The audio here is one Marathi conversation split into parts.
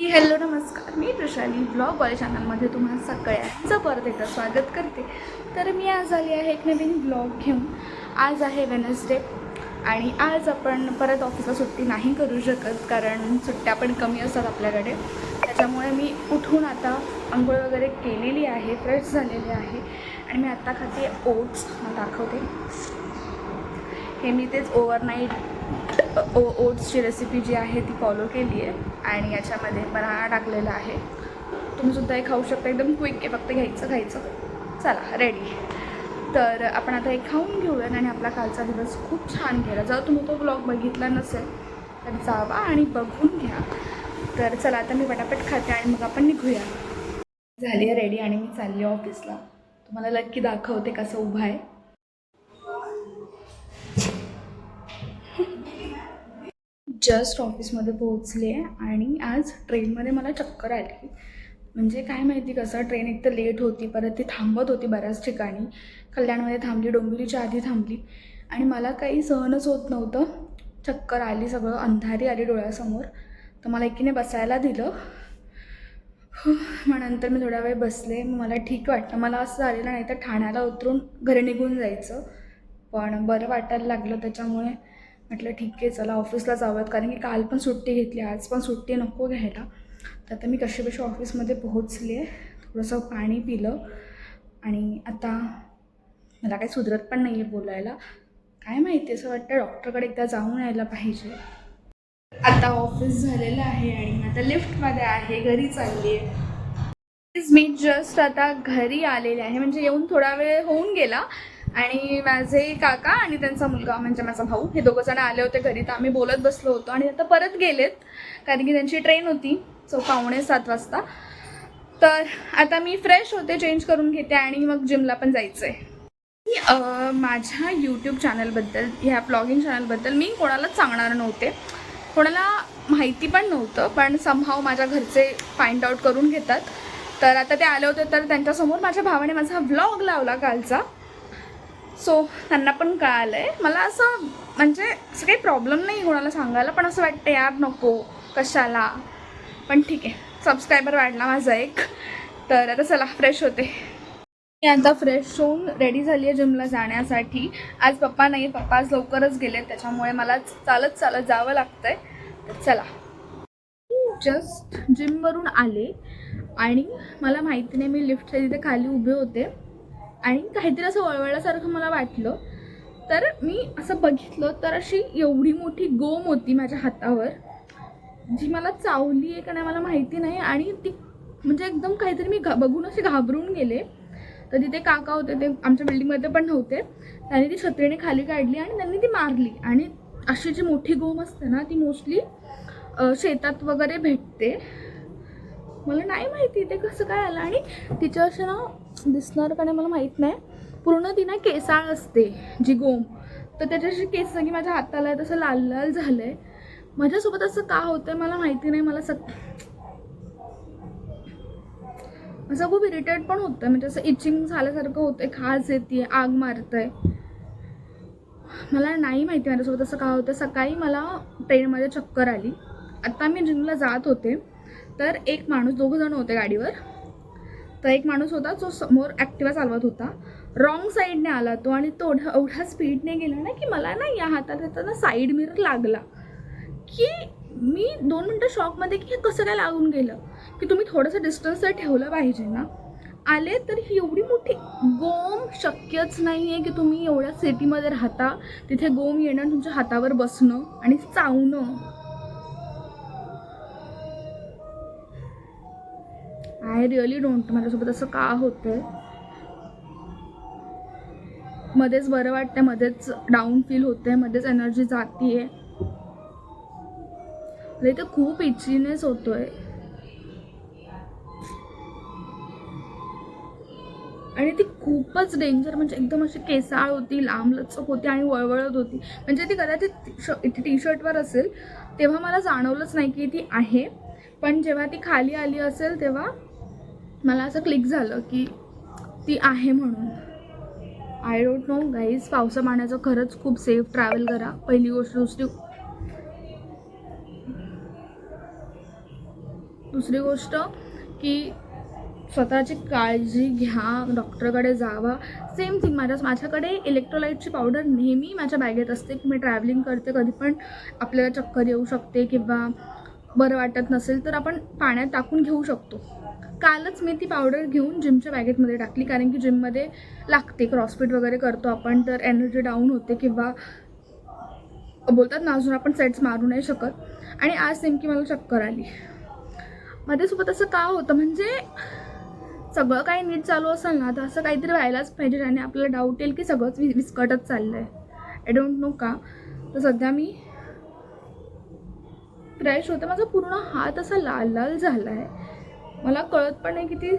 हॅलो नमस्कार. मी प्रशाली ब्लॉग वाले चॅनलमध्ये तुम्हाला सगळ्यांचं परत एकदा स्वागत करते. तर मी आज आली आहे एक नवीन ब्लॉग घेऊन. आज आहे वेनसडे आणि आज आपण परत ऑफिसला सुट्टी नाही करू शकत कारण सुट्ट्या पण कमी असतात आपल्याकडे. त्याच्यामुळे मी उठून आता आंघोळ वगैरे केलेली आहे फ्रेश झालेली आहे आणि मी आत्ता खाते ओट्स. दाखवते. हे मी तेच ओव्हरनाईट ओ ओट्सची रेसिपी जी आहे ती फॉलो केली आहे आणि याच्यामध्ये बनाना टाकलेला आहे. तुम्ही सुद्धा हे खाऊ शकता एकदम क्विक आहे फक्त घ्यायचं खायचं. चला रेडी तर आपण आता हे खाऊन घेऊया आणि आपला कालचा दिवस खूप छान गेला. जर तुम्ही तो ब्लॉग बघितला नसेल तर जावा आणि बघून घ्या. तर चला आता मी पटापट खाते आणि मग आपण निघूया. झाली आहे रेडी आणि मी चालली आहे ऑफिसला तुम्हाला लक्की दाखवते कसं उभं आहे. जस्ट ऑफिसमध्ये पोहोचले आणि आज ट्रेनमध्ये मला चक्कर आली. म्हणजे काय माहिती कसं ट्रेन एक तर लेट होती परत ती थांबत होती बऱ्याच ठिकाणी. कल्याणमध्ये थांबली डोंबिवलीच्या आधी थांबली. आणि मला काही सहनच होत नव्हतं. चक्कर आली सगळं अंधारी आली डोळ्यासमोर. तर मला एकीने बसायला दिलं. मग नंतर मी थोडा वेळ बसले. मग मला ठीक वाटलं. मला असं झालेलं नाही तर ठाण्याला उतरून घरी निघून जायचं. पण बरं वाटायला लागलं त्याच्यामुळे म्हटलं ठीक आहे चला ऑफिसला जाऊयात. कारण की काल पण सुट्टी घेतली आज पण सुट्टी नको घ्यायला. तर आता मी कशी ऑफिसमध्ये पोहोचली आहे थोडंसं पाणी पिलं आणि आता मला काही सुधरत पण नाही आहे बोलायला. काय माहिती असं वाटतं डॉक्टरकडे एकदा जाऊन यायला पाहिजे. आता ऑफिस झालेलं आहे आणि मी आता लिफ्टमध्ये आहे घरी चालली आहे मी जस्ट आता घरी आलेले आहे. म्हणजे येऊन थोडा वेळ होऊन गेला आणि माझे काका आणि त्यांचा मुलगा म्हणजे माझा भाऊ हे दोघं जण आले होते घरी. तर आम्ही बोलत बसलो होतो आणि आता परत गेलेत कारण की त्यांची ट्रेन होती सो पावणे सात वाजता. तर आता मी फ्रेश होते चेंज करून घेते आणि मग जिमला पण जायचं आहे माझ्या यूट्यूब चॅनलबद्दल ह्या ब्लॉगिंग चॅनलबद्दल मी कोणालाच सांगणार नव्हते. कोणाला माहिती पण नव्हतं पण समहाव माझ्या घरचे फाइंड आउट करून घेतात. तर आता ते आले होते तर त्यांच्यासमोर माझ्या भावाने माझा व्लॉग लावला कालचा. सो त्यांना पण कळालं आहे मला असं म्हणजे असं काही प्रॉब्लेम नाही कोणाला सांगायला पण असं वाटतं यार नको कशाला? पण ठीक आहे. सबस्क्रायबर वाढला माझा एक. तर आता चला फ्रेश होते. मी आता फ्रेश होऊन रेडी झाली आहे जिमला जाण्यासाठी. आज पप्पा नाही पप्पा आज लवकरच गेले त्याच्यामुळे मला चालत चालत जावं लागतं आहे तर चला. जस्ट जिमवरून आले आणि मला माहिती नाही मी लिफ्टच्या तिथे खाली उभे होते. आणि काहीतरी असं वळवळल्यासारखं मला वाटलं. तर मी असं बघितलं तर अशी एवढी मोठी गोम होती माझ्या हातावर जी मला चावली आहे का नाही मला माहिती नाही. आणि ती म्हणजे एकदम काहीतरी मी घा बघून असे घाबरून गेले. तर तिथे काका होते ते आमच्या बिल्डिंगमध्ये पण नव्हते. त्यांनी ती छत्रीने खाली काढली आणि त्यांनी ती मारली. आणि अशी जी मोठी गोम असते ना ती मोस्टली शेतात वगैरे भेटते. मला नाही माहिती ते कसं काय आलं. आणि तिच्या अशा ना दिसणार का नाही मला माहीत नाही. पूर्ण ती ना केसाळ असते जी गोम. तर त्याच्याशी केस की माझ्या हाताला आहे तसं लाल लाल झालं आहे माझ्यासोबत असं का होतं मला माहिती नाही. मला सग असं खूप इरिटेट पण होतं म्हणजे असं इचिंग झाल्यासारखं होतं खाज येते आग मारतंय. मला नाही माहिती माझ्यासोबत असं का होतं सकाळी मला ट्रेनमध्ये चक्कर आली. आत्ता मी जिमला जात होते. तर एक माणूस दोघं जण होते गाडीवर. तर एक माणूस होता जो समोर ॲक्टिवा चालवत होता. रॉंग साईडने आला तो आणि तो एवढा एवढ्या स्पीडने गेला ना की मला ना या हातात येताना साईड मिरर लागला. की मी दोन मिनटं शॉकमध्ये की हे कसं काय लागून गेलं? की तुम्ही थोडंसं डिस्टन्स तर ठेवलं पाहिजे ना. आले तर ही एवढी मोठी गोम शक्यच नाही आहे की तुम्ही एवढ्या सिटीमध्ये राहता. तिथे गोम येणं तुमच्या हातावर बसणं आणि चावणं. आय रिअली डोंट माझ्यासोबत असं का होतंय? मध्येच बरं वाटतंय मध्येच डाऊन फील होते मध्येच एनर्जी जातीये. इथे खूप इचिनेस होतोय. आणि ती खूपच डेंजर म्हणजे एकदम अशी केसाळ होती लांब लचक होती आणि वळवळत होती. म्हणजे ती कदाचित श इथे टी शर्टवर असेल तेव्हा मला जाणवलंच नाही की ती आहे. पण जेव्हा ती खाली आली असेल तेव्हा मला असं क्लिक झालं की ती आहे म्हणून. आय डोंट नो गाईज पावसा पाण्याचं खरंच खूप सेफ ट्रॅव्हल करा. पहिली गोष्ट दुसरी दुसरी गोष्ट की स्वतःची काळजी घ्या डॉक्टरकडे जावा. सेम थिंग माझ्या माझ्याकडे इलेक्ट्रोलाईटची पावडर नेहमी माझ्या बॅगेत असते. की मी ट्रॅव्हलिंग करते कधी पण. आपल्याला चक्कर येऊ शकते किंवा बरं वाटत नसेल तर आपण पाण्यात टाकून घेऊ शकतो. कालच मी ती पावडर घेऊन जिमच्या बॅगेटमध्ये टाकली. कारण की जिममध्ये लागते. क्रॉसफिट वगैरे करतो आपण तर एनर्जी डाऊन होते किंवा बोलतात ना अजून आपण सेट्स मारू नाही शकत. आणि आज नेमकी मला चक्कर आली. माझ्यासोबत असं का होतं? म्हणजे सगळं काही नीट चालू असेल ना तर असं काहीतरी व्हायलाच पाहिजे आणि आपल्याला डाऊट येईल की सगळंच वि विस्कटच चाललं आहे आय डोंट नो का. तर सध्या मी फ्रेश होते. माझा पूर्ण हात असा लाल लाल झाला आहे मला कळत पण नाही की ती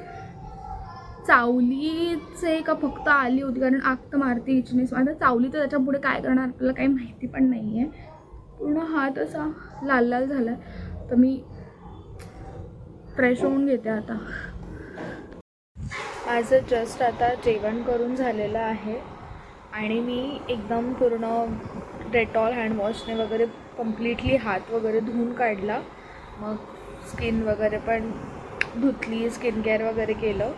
चावलीचे का फक्त आली होती कारण आग तर मारते इचनीस आता चावली तर त्याच्या पुढे काय करणार आपल्याला काही माहिती पण नाही आहे पूर्ण हात असा लाल लाल झाला तर मी फ्रेश होऊन घेते आता. माझं जस्ट आता जेवण करून झालेलं आहे. आणि मी एकदम पूर्ण डेटॉल हँडवॉशने वगैरे कम्प्लिटली हात वगैरे धुवून काढला. मग स्किन वगैरे पण धुतली स्किन केअर वगैरे केलं.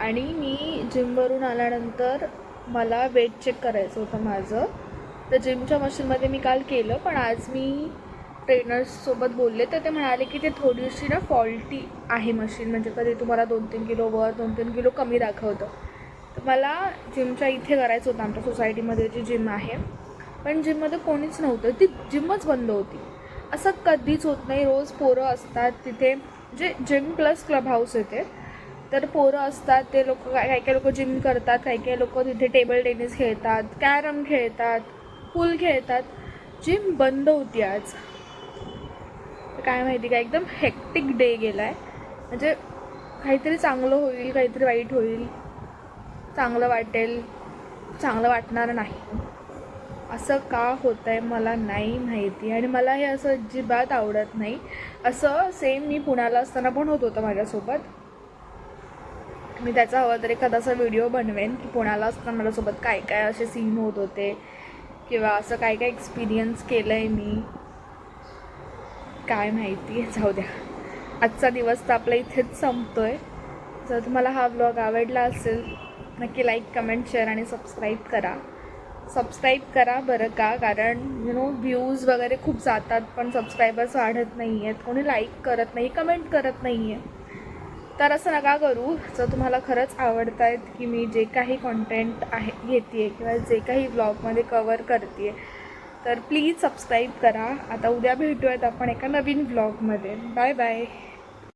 आणि मी जिमवरून आल्यानंतर मला वेट चेक करायचं होतं माझं. तर जिमच्या मशीनमध्ये मी काल केलं पण आज मी ट्रेनर्ससोबत बोलले. तर ते म्हणाले की ते थोडीशी ना फॉल्टी आहे मशीन म्हणजे कधी तुम्हाला दोन तीन किलो वर दोन तीन किलो कमी दाखवतं. तर मला जिमच्या इथे करायचं होतं आमच्या सोसायटीमध्ये जी जिम आहे. पण जिममध्ये कोणीच नव्हतं. ती जिमच बंद होती. असं कधीच होत नाही. रोज पोरं असतात तिथे. जे जिम प्लस क्लब हाऊस येते तर पोरं असतात ते लोक काय काही काही लोक जिम करतात काही काही लोक तिथे टेबल टेनिस खेळतात कॅरम खेळतात पूल खेळतात. जिम बंद होती आज. काय माहिती का एकदम हेक्टिक डे गेला आहे म्हणजे काहीतरी चांगलं होईल काहीतरी वाईट होईल. चांगलं वाटेल चांगलं वाटणार नाही. असं का होतं आहे मला नाही माहिती आणि मला हे असं अजिबात आवडत नाही. असं सेम मी पुण्याला असताना पण होत होतं माझ्यासोबत. मी त्याचा हवा तर एखादा असा व्हिडिओ बनवेन की पुण्याला असताना माझ्यासोबत काय काय असे सीन होत होते किंवा असं काय काय एक्सपिरियन्स केलं आहे मी. काय माहिती जाऊ द्या. आजचा दिवस तर आपला इथेच संपतो आहे जर तुम्हाला हा ब्लॉग आवडला असेल नक्की लाईक कमेंट शेअर आणि सबस्क्राईब करा. सबस्क्राईब करा बरं का? कारण यु नो व्ह्यूज वगैरे खूप जातात पण सबस्क्रायबर्स वाढत नाही आहेत कोणी लाईक करत नाही कमेंट करत नाही आहे तर असं नका करू. जर तुम्हाला खरंच आवडत आहेत की मी जे काही कॉन्टेंट आहे घेते आहे किंवा जे काही ब्लॉगमध्ये कवर करते तर प्लीज सबस्क्राईब करा. आता उद्या भेटूयात आपण एका नवीन ब्लॉगमध्ये बाय बाय